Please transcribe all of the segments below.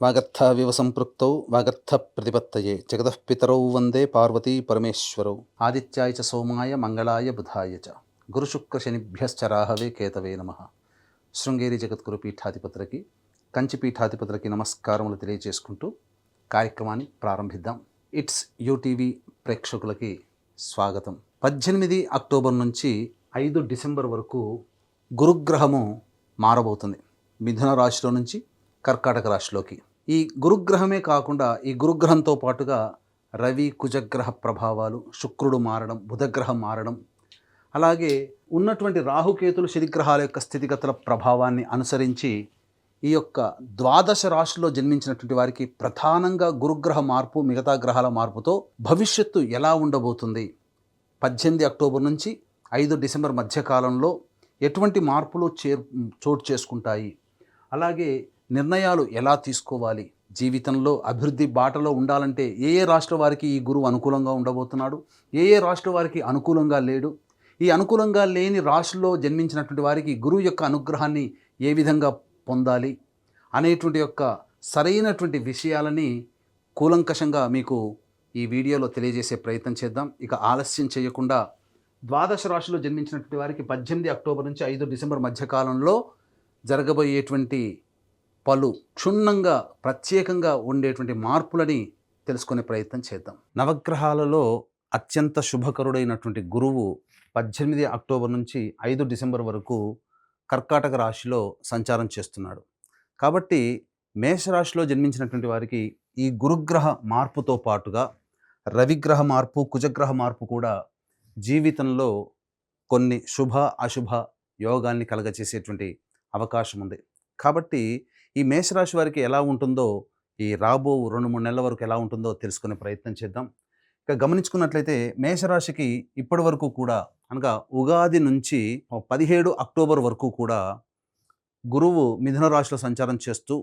వాగర్థవివ సంపృక్తౌ వాగర్థ ప్రతిపత్తయే జగతః పితరౌ వందే పార్వతీ పరమేశ్వరౌ ఆదిత్యాయ చ సోమాయ మంగళాయ బుధాయ చ గురుశుక్రశనిభ్యశ్చ రాహవే కేతవే నమ శృంగేరి జగద్గురు పీఠాధిపతులకి కంచి పీఠాధిపతులకి నమస్కారములు తెలియజేసుకుంటూ కార్యక్రమాన్ని ప్రారంభిద్దాం। ఇట్స్ యూటీవీ ప్రేక్షకులకి స్వాగతం। పద్దెనిమిది అక్టోబర్ నుంచి ఐదు డిసెంబర్ వరకు గురుగ్రహము మారబోతుంది। మిథున రాశిలో నుంచి కర్కాటక రాశిలోకి. ఈ గురుగ్రహమే కాకుండా ఈ గురుగ్రహంతో పాటుగా రవి కుజగ్రహ ప్రభావాలు శుక్రుడు మారడం బుధగ్రహం మారడం అలాగే ఉన్నటువంటి రాహుకేతులు శనిగ్రహాల యొక్క స్థితిగతుల ప్రభావాన్ని అనుసరించి ఈ యొక్క ద్వాదశ రాశిలో జన్మించినటువంటి వారికి ప్రధానంగా గురుగ్రహ మార్పు మిగతా గ్రహాల మార్పుతో భవిష్యత్తు ఎలా ఉండబోతుంది? పద్దెనిమిది అక్టోబర్ నుంచి ఐదు డిసెంబర్ మధ్యకాలంలో ఎటువంటి మార్పులు చే చోటు చేసుకుంటాయి? అలాగే నిర్ణయాలు ఎలా తీసుకోవాలి? జీవితంలో అభివృద్ధి బాటలో ఉండాలంటే ఏ ఏ రాష్ట్ర వారికి ఈ గురువు అనుకూలంగా ఉండబోతున్నాడు? ఏ ఏ రాష్ట్ర వారికి అనుకూలంగా లేడు? ఈ అనుకూలంగా లేని రాశిలో జన్మించినటువంటి వారికి గురువు యొక్క అనుగ్రహాన్ని ఏ విధంగా పొందాలి? అనేటువంటి యొక్క సరైనటువంటి విషయాలని కూలంకషంగా మీకు ఈ వీడియోలో తెలియజేసే ప్రయత్నం చేద్దాం. ఇక ఆలస్యం చేయకుండా ద్వాదశ రాశిలో జన్మించినటువంటి వారికి పద్దెనిమిది అక్టోబర్ నుంచి ఐదు డిసెంబర్ మధ్యకాలంలో జరగబోయేటువంటి పలు క్షుణ్ణంగా ప్రత్యేకంగా ఉండేటువంటి మార్పులని తెలుసుకునే ప్రయత్నం చేద్దాం. నవగ్రహాలలో అత్యంత శుభకరుడైనటువంటి గురువు పద్దెనిమిది అక్టోబర్ నుంచి ఐదు డిసెంబర్ వరకు కర్కాటక రాశిలో సంచారం చేస్తున్నాడు. కాబట్టి మేషరాశిలో జన్మించినటువంటి వారికి ఈ గురుగ్రహ మార్పుతో పాటుగా రవిగ్రహ మార్పు కుజగ్రహ మార్పు కూడా జీవితంలో కొన్ని శుభ అశుభ యోగాల్ని కలగచేసేటువంటి అవకాశం ఉంది. కాబట్టి ఈ మేషరాశి వారికి ఎలా ఉంటుందో ఈ రాబో రెండు మూడు నెలల వరకు ఎలా ఉంటుందో తెలుసుకునే ప్రయత్నం చేద్దాం. ఇక గమనించుకున్నట్లయితే మేషరాశికి ఇప్పటి వరకు కూడా అనగా ఉగాది నుంచి పదిహేడు అక్టోబర్ వరకు కూడా గురువు మిథున రాశిలో సంచారం చేస్తూ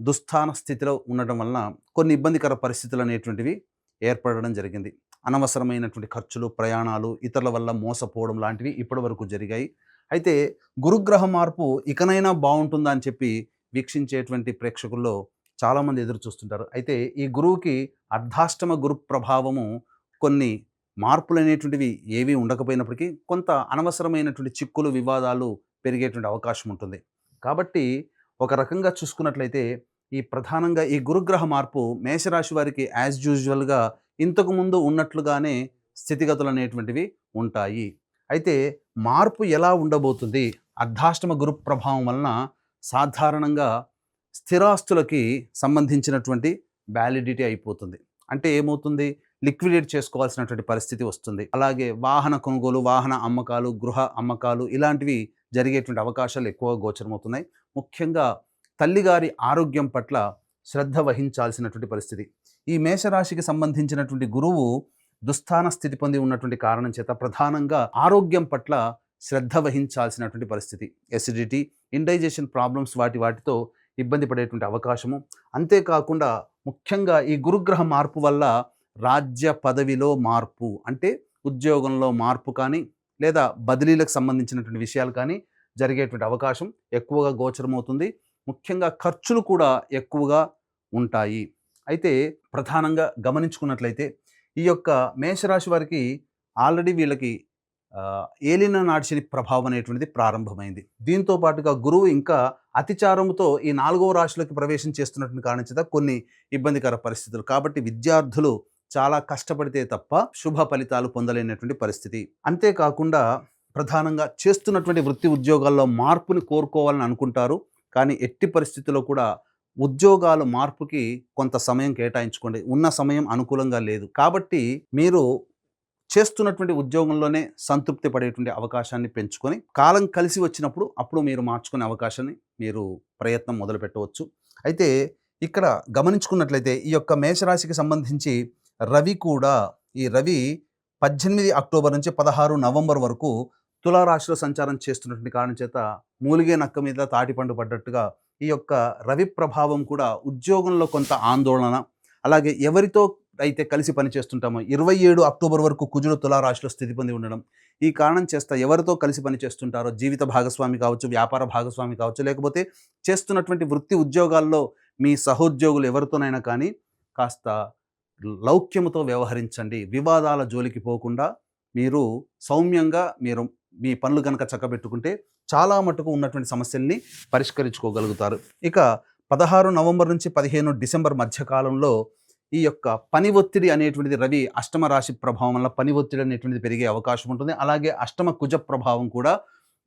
దుస్థాన స్థితిలో ఉండటం వలన కొన్ని ఇబ్బందికర పరిస్థితులు అనేటువంటివి ఏర్పడడం జరిగింది. అనవసరమైనటువంటి ఖర్చులు ప్రయాణాలు ఇతరుల వల్ల మోసపోవడం లాంటివి ఇప్పటి వరకు జరిగాయి. అయితే గురుగ్రహ మార్పు ఇకనైనా బాగుంటుందా అని చెప్పి వీక్షించేటువంటి ప్రేక్షకుల్లో చాలామంది ఎదురు చూస్తుంటారు. అయితే ఈ గురువుకి అర్ధాష్టమ గురు ప్రభావము కొన్ని మార్పులు అనేటువంటివి ఏవి ఉండకపోయినప్పటికీ కొంత అనవసరమైనటువంటి చిక్కులు వివాదాలు పెరిగేటువంటి అవకాశం ఉంటుంది. కాబట్టి ఒక రకంగా చూసుకున్నట్లయితే ఈ ప్రధానంగా ఈ గురుగ్రహ మార్పు మేషరాశి వారికి యాజ్ యూజువల్గా ఇంతకు ముందు ఉన్నట్లుగానే స్థితిగతులు అనేటువంటివి ఉంటాయి. అయితే మార్పు ఎలా ఉండబోతుంది? అర్ధాష్టమ గురు ప్రభావం వలన సాధారణంగా స్థిరాస్తులకి సంబంధించినటువంటి వ్యాలిడిటీ అయిపోతుంది. అంటే ఏమవుతుంది? లిక్విడేట్ చేసుకోవాల్సినటువంటి పరిస్థితి వస్తుంది. అలాగే వాహన కొనుగోలు వాహన అమ్మకాలు గృహ అమ్మకాలు ఇలాంటివి జరిగేటువంటి అవకాశాలు ఎక్కువగా గోచరమవుతున్నాయి. ముఖ్యంగా తల్లిగారి ఆరోగ్యం పట్ల శ్రద్ధ వహించాల్సినటువంటి పరిస్థితి. ఈ మేషరాశికి సంబంధించినటువంటి గురువు దుస్థాన స్థితి పొంది ఉన్నటువంటి కారణం చేత ప్రధానంగా ఆరోగ్యం పట్ల శ్రద్ధ వహించాల్సినటువంటి పరిస్థితి. ఎసిడిటీ ఇండైజేషన్ ప్రాబ్లమ్స్ వాటి వాటితో ఇబ్బంది పడేటువంటి అవకాశము. అంతేకాకుండా ముఖ్యంగా ఈ గురుగ్రహ మార్పు వల్ల రాజ్య పదవిలో మార్పు అంటే ఉద్యోగంలో మార్పు కానీ లేదా బదిలీలకు సంబంధించినటువంటి విషయాలు కానీ జరిగేటువంటి అవకాశం ఎక్కువగా గోచరమవుతుంది. ముఖ్యంగా ఖర్చులు కూడా ఎక్కువగా ఉంటాయి. అయితే ప్రధానంగా గమనించుకున్నట్లయితే ఈ యొక్క మేషరాశి వారికి ఆల్రెడీ వీళ్ళకి ఏలిన నాడిశని ప్రభావం అనేటువంటిది ప్రారంభమైంది. దీంతో పాటుగా గురువు ఇంకా అతిచారముతో ఈ నాలుగవ రాశిలోకి ప్రవేశం చేస్తున్నటువంటి కారణం చేత కొన్ని ఇబ్బందికర పరిస్థితులు. కాబట్టి విద్యార్థులు చాలా కష్టపడితే తప్ప శుభ ఫలితాలు పొందలేనటువంటి పరిస్థితి. అంతేకాకుండా ప్రధానంగా చేస్తున్నటువంటి వృత్తి ఉద్యోగాల్లో మార్పుని కోరుకోవాలని అనుకుంటారు. కానీ ఎట్టి పరిస్థితుల్లో కూడా ఉద్యోగాలు మార్పుకి కొంత సమయం కేటాయించుకోండి. ఉన్న సమయం అనుకూలంగా లేదు. కాబట్టి మీరు చేస్తున్నటువంటి ఉద్యోగంలోనే సంతృప్తి పడేటువంటి అవకాశాన్ని పెంచుకొని కాలం కలిసి వచ్చినప్పుడు అప్పుడు మీరు మార్చుకునే అవకాశాన్ని మీరు ప్రయత్నం మొదలు పెట్టవచ్చు. అయితే ఇక్కడ గమనించుకున్నట్లయితే ఈ యొక్క మేషరాశికి సంబంధించి రవి కూడా ఈ రవి పద్దెనిమిది అక్టోబర్ నుంచి పదహారు నవంబర్ వరకు తులారాశిలో సంచారం చేస్తున్నటువంటి కారణం చేత మూలిగే నక్క మీద తాటిపండు పడ్డట్టుగా ఈ యొక్క రవి ప్రభావం కూడా ఉద్యోగంలో కొంత ఆందోళన అలాగే ఎవరితో అయితే కలిసి పనిచేస్తుంటామో. ఇరవై ఏడు అక్టోబర్ వరకు కుజుడు తులారాశిలో స్థితి పొంది ఉండడం. ఈ కారణం చేస్తా ఎవరితో కలిసి పనిచేస్తుంటారో జీవిత భాగస్వామి కావచ్చు వ్యాపార భాగస్వామి కావచ్చు లేకపోతే చేస్తున్నటువంటి వృత్తి ఉద్యోగాల్లో మీ సహోద్యోగులు ఎవరితోనైనా కానీ కాస్త లౌక్యముతో వ్యవహరించండి. వివాదాల జోలికి పోకుండా మీరు సౌమ్యంగా మీరు మీ పనులు కనుక చక్కబెట్టుకుంటే చాలా మటుకు ఉన్నటువంటి సమస్యల్ని పరిష్కరించుకోగలుగుతారు. ఇక పదహారు నవంబర్ నుంచి పదిహేను డిసెంబర్ మధ్యకాలంలో ఈ యొక్క పని ఒత్తిడి అనేటువంటిది రవి అష్టమ రాశి ప్రభావం వల్ల పని ఒత్తిడి అనేటువంటిది పెరిగే అవకాశం ఉంటుంది. అలాగే అష్టమ కుజ ప్రభావం కూడా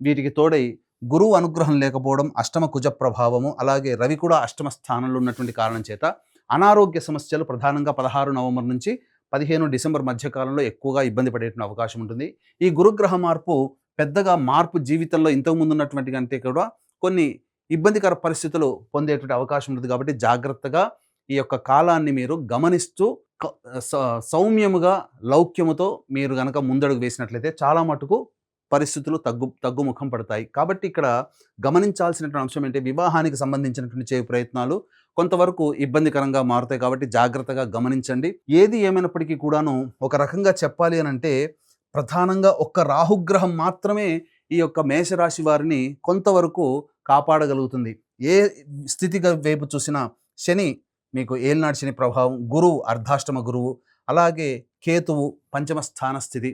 వీటికి తోడై గురువు అనుగ్రహం లేకపోవడం అష్టమ కుజ ప్రభావము అలాగే రవి కూడా అష్టమ స్థానంలో ఉన్నటువంటి కారణం చేత అనారోగ్య సమస్యలు ప్రధానంగా పదహారు నవంబర్ నుంచి పదిహేను డిసెంబర్ మధ్యకాలంలో ఎక్కువగా ఇబ్బంది పడేటువంటి అవకాశం ఉంటుంది. ఈ గురుగ్రహ మార్పు పెద్దగా మార్పు జీవితంలో ఇంతకుముందు ఉన్నటువంటి కంటే కూడా కొన్ని ఇబ్బందికర పరిస్థితులు పొందేటువంటి అవకాశం ఉంటుంది కాబట్టి జాగ్రత్తగా ఈ యొక్క కాలాన్ని మీరు గమనిస్తూ సౌమ్యముగా లౌక్యముతో మీరు గనక ముందడుగు వేసినట్లయితే చాలా మటుకు పరిస్థితులు తగ్గు తగ్గుముఖం పడతాయి. కాబట్టి ఇక్కడ గమనించాల్సినటువంటి అంశం ఏంటి? వివాహానికి సంబంధించినటువంటి చేయు ప్రయత్నాలు కొంతవరకు ఇబ్బందికరంగా మారుతాయి కాబట్టి జాగ్రత్తగా గమనించండి. ఏది ఏమైనప్పటికీ కూడాను ఒక రకంగా చెప్పాలి అని అంటే ప్రధానంగా ఒక్క రాహుగ్రహం మాత్రమే ఈ యొక్క మేషరాశి వారిని కొంతవరకు కాపాడగలుగుతుంది. ఏ స్థితిగా వైపు చూసినా శని మీకు ఏలినాడు శని ప్రభావం గురువు అర్ధాష్టమ గురువు అలాగే కేతువు పంచమ స్థాన స్థితి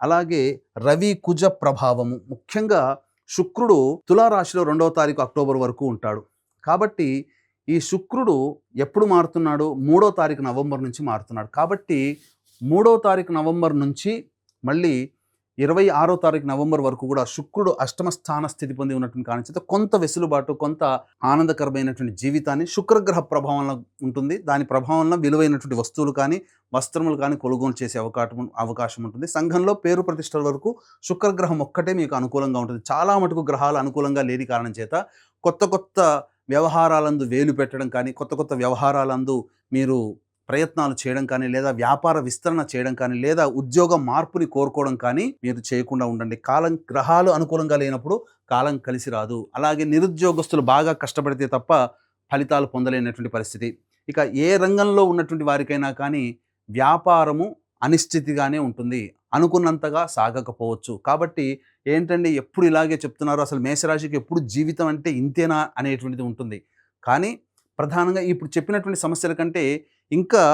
అలాగే రవి కుజ ప్రభావము. ముఖ్యంగా శుక్రుడు తులారాశిలో రెండవ తారీఖు అక్టోబర్ వరకు ఉంటాడు. కాబట్టి ఈ శుక్రుడు ఎప్పుడు మారుతున్నాడు? మూడో తారీఖు నవంబర్ నుంచి మారుతున్నాడు. కాబట్టి మూడో తారీఖు నవంబర్ నుంచి మళ్ళీ ఇరవై ఆరో తారీఖు నవంబర్ వరకు కూడా శుక్రుడు అష్టమ స్థాన స్థితి పొంది ఉన్నటువంటి కారణం చేత కొంత వెసులుబాటు కొంత ఆనందకరమైనటువంటి జీవితాన్ని శుక్రగ్రహ ప్రభావంలో ఉంటుంది. దాని ప్రభావంలో విలువైనటువంటి వస్తువులు కానీ వస్త్రములు కానీ కొనుగోలు చేసే అవకాశం అవకాశం ఉంటుంది. సంఘంలో పేరు ప్రతిష్టల వరకు శుక్రగ్రహం ఒక్కటే మీకు అనుకూలంగా ఉంటుంది. చాలా మటుకు గ్రహాలు అనుకూలంగా లేని కారణం చేత కొత్త కొత్త వ్యవహారాలందు వేలు పెట్టడం కానీ కొత్త కొత్త వ్యవహారాలందు మీరు ప్రయత్నాలు చేయడం కానీ లేదా వ్యాపార విస్తరణ చేయడం కానీ లేదా ఉద్యోగ మార్పుని కోరుకోవడం కానీ మీరు చేయకుండా ఉండండి. కాలం గ్రహాలు అనుకూలంగా లేనప్పుడు కాలం కలిసి రాదు. అలాగే నిరుద్యోగస్తులు బాగా కష్టపడితే తప్ప ఫలితాలు పొందలేనటువంటి పరిస్థితి. ఇక ఏ రంగంలో ఉన్నటువంటి వారికైనా కానీ వ్యాపారము అనిశ్చితిగానే ఉంటుంది. అనుకున్నంతగా సాగకపోవచ్చు. కాబట్టి ఏంటండి ఎప్పుడు ఇలాగే చెప్తున్నారు? అసలు మేషరాశికి ఎప్పుడు జీవితం అంటే ఇంతేనా అనేటువంటిది ఉంటుంది. కానీ ప్రధానంగా ఇప్పుడు చెప్పినటువంటి సమస్యల కంటే ఇంకా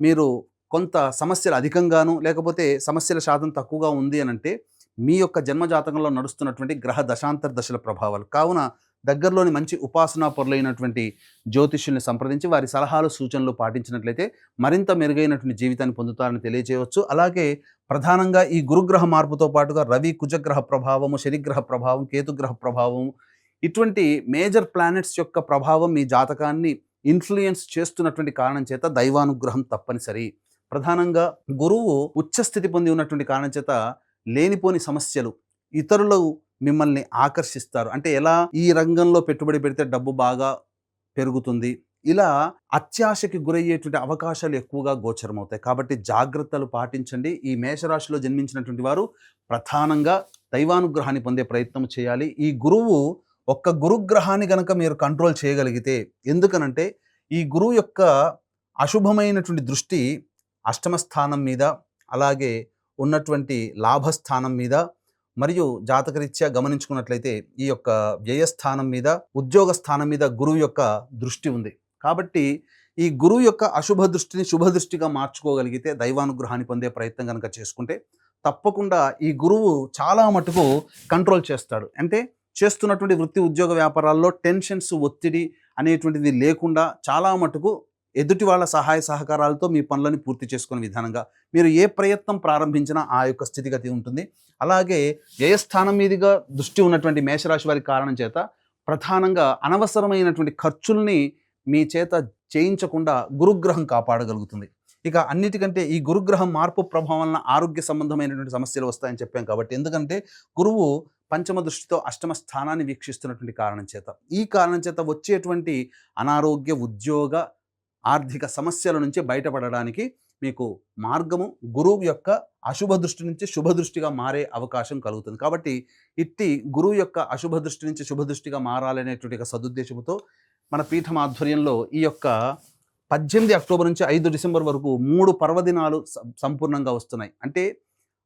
మీరు కొంత సమస్యలు అధికంగాను లేకపోతే సమస్యల శాతం తక్కువగా ఉంది అని అంటే మీ యొక్క జన్మజాతకంలో నడుస్తున్నటువంటి గ్రహ దశాంతర దశల ప్రభావాలు. కావున దగ్గరలోని మంచి ఉపాసనా పొరలైనటువంటి జ్యోతిష్యుల్ని సంప్రదించి వారి సలహాలు సూచనలు పాటించినట్లయితే మరింత మెరుగైనటువంటి జీవితాన్ని పొందుతారని తెలియజేయవచ్చు. అలాగే ప్రధానంగా ఈ గురుగ్రహ మార్పుతో పాటుగా రవి కుజగ్రహ ప్రభావము శనిగ్రహ ప్రభావం కేతుగ్రహ ప్రభావం ఇటువంటి మేజర్ ప్లానెట్స్ యొక్క ప్రభావం మీ జాతకాన్ని ఇన్ఫ్లుయెన్స్ చేస్తున్నటువంటి కారణం చేత దైవానుగ్రహం తప్పనిసరి. ప్రధానంగా గురువు ఉచ్చస్థితి పొంది ఉన్నటువంటి కారణం చేత లేనిపోని సమస్యలు ఇతరులు మిమ్మల్ని ఆకర్షిస్తారు. అంటే ఎలా ఈ రంగంలో పెట్టుబడి పెడితే డబ్బు బాగా పెరుగుతుంది? ఇలా అత్యాశకి గురయ్యేటువంటి అవకాశాలు ఎక్కువగా గోచరమవుతాయి. కాబట్టి జాగ్రత్తలు పాటించండి. ఈ మేషరాశిలో జన్మించినటువంటి వారు ప్రధానంగా దైవానుగ్రహాన్ని పొందే ప్రయత్నం చేయాలి. ఈ గురువు ఒక్క గురుగ్రహాన్ని గనక మీరు కంట్రోల్ చేయగలిగితే ఎందుకనంటే ఈ గురువు యొక్క అశుభమైనటువంటి దృష్టి అష్టమ స్థానం మీద అలాగే ఉన్నటువంటి లాభస్థానం మీద మరియు జాతకరీత్యా గమనించుకున్నట్లయితే ఈ యొక్క వ్యయస్థానం మీద ఉద్యోగ స్థానం మీద గురువు యొక్క దృష్టి ఉంది. కాబట్టి ఈ గురువు యొక్క అశుభ దృష్టిని శుభ దృష్టిగా మార్చుకోగలిగితే దైవానుగ్రహాన్ని పొందే ప్రయత్నం కనుక చేసుకుంటే తప్పకుండా ఈ గురువు చాలా మటుకు కంట్రోల్ చేస్తాడు. అంటే చేస్తున్నటువంటి వృత్తి ఉద్యోగ వ్యాపారాల్లో టెన్షన్స్ ఒత్తిడి అనేటువంటిది లేకుండా చాలా మటుకు ఎదుటి వాళ్ళ సహాయ సహకారాలతో మీ పనులని పూర్తి చేసుకునే విధానంగా మీరు ఏ ప్రయత్నం ప్రారంభించినా ఆ యొక్క స్థితిగతి ఉంటుంది. అలాగే వ్యయస్థానం మీదుగా దృష్టి ఉన్నటువంటి మేషరాశి వారి కారణం చేత ప్రధానంగా అనవసరమైనటువంటి ఖర్చుల్ని మీ చేత చేయించకుండా గురుగ్రహం కాపాడగలుగుతుంది. ఇక అన్నిటికంటే ఈ గురుగ్రహం మార్పు ప్రభావం వలన ఆరోగ్య సంబంధమైనటువంటి సమస్యలు వస్తాయని చెప్పాం కాబట్టి ఎందుకంటే గురువు పంచమ దృష్టితో అష్టమ స్థానాన్ని వీక్షిస్తున్నటువంటి కారణం చేత. ఈ కారణం చేత వచ్చేటువంటి అనారోగ్య ఉద్యోగ ఆర్థిక సమస్యల నుంచి బయటపడడానికి మీకు మార్గము గురువు యొక్క అశుభ దృష్టి నుంచి శుభ దృష్టిగా మారే అవకాశం కలుగుతుంది. కాబట్టి ఇట్టి గురువు యొక్క అశుభ దృష్టి నుంచి శుభ దృష్టిగా మారాలనేటువంటి సదుద్దేశంతో మన పీఠం ఆధ్వర్యంలో ఈ యొక్క పద్దెనిమిది అక్టోబర్ నుంచి ఐదు డిసెంబర్ వరకు మూడు పర్వదినాలు సం- సంపూర్ణంగా వస్తున్నాయి. అంటే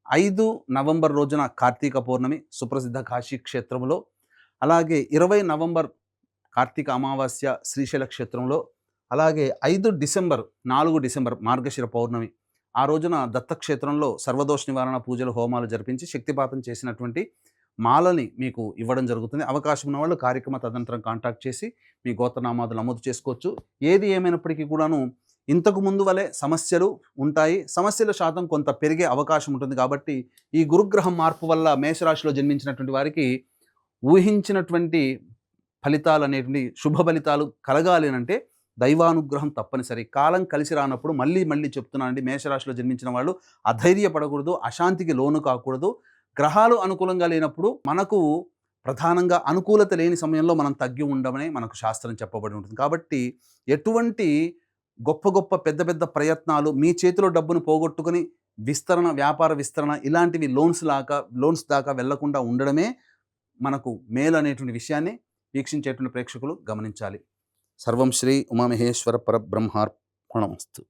ఐదు నవంబర్ రోజున కార్తీక పౌర్ణమి సుప్రసిద్ధ కాశీ క్షేత్రంలో అలాగే ఇరవై నవంబర్ కార్తీక అమావాస్య శ్రీశైల క్షేత్రంలో అలాగే ఐదు డిసెంబర్ నాలుగు డిసెంబర్ మార్గశిర పౌర్ణమి ఆ రోజున దత్తక్షేత్రంలో సర్వదోష నివారణ పూజలు హోమాలు జరిపించి శక్తిపాతం చేసినటువంటి మాలని మీకు ఇవ్వడం జరుగుతుంది. అవకాశం ఉన్న వాళ్ళు కార్యక్రమ తదనంతరం కాంటాక్ట్ చేసి మీ గోత్రనామాదులు నమోదు చేసుకోవచ్చు. ఏది ఏమైనప్పటికీ కూడాను ఇంతకు ముందు వలె సమస్యలు ఉంటాయి. సమస్యల శాతం కొంత పెరిగే అవకాశం ఉంటుంది కాబట్టి ఈ గురుగ్రహం మార్పు వల్ల మేషరాశిలో జన్మించినటువంటి వారికి ఊహించినటువంటి ఫలితాలు అనేటువంటి శుభ ఫలితాలు కలగాలి అంటే దైవానుగ్రహం తప్పనిసరి. కాలం కలిసి రానప్పుడు మళ్ళీ మళ్ళీ చెప్తున్నానండి మేషరాశిలో జన్మించిన వాళ్ళు అధైర్యపడకూడదు అశాంతికి లోను కాకూడదు. గ్రహాలు అనుకూలంగా లేనప్పుడు మనకు ప్రధానంగా అనుకూలత లేని సమయంలో మనం తగ్గి ఉండమని మనకు శాస్త్రం చెప్పబడి ఉంటుంది. కాబట్టి ఎటువంటి గొప్ప గొప్ప పెద్ద పెద్ద ప్రయత్నాలు మీ చేతిలో డబ్బును పోగొట్టుకుని విస్తరణ వ్యాపార విస్తరణ ఇలాంటివి లోన్స్ లాగా లోన్స్ దాకా వెళ్ళకుండా ఉండడమే మనకు మేలు అనేటువంటి విషయాన్ని వీక్షించేటువంటి ప్రేక్షకులు గమనించాలి. సర్వం శ్రీ ఉమామహేశ్వర పరబ్రహ్మార్పణమస్తు.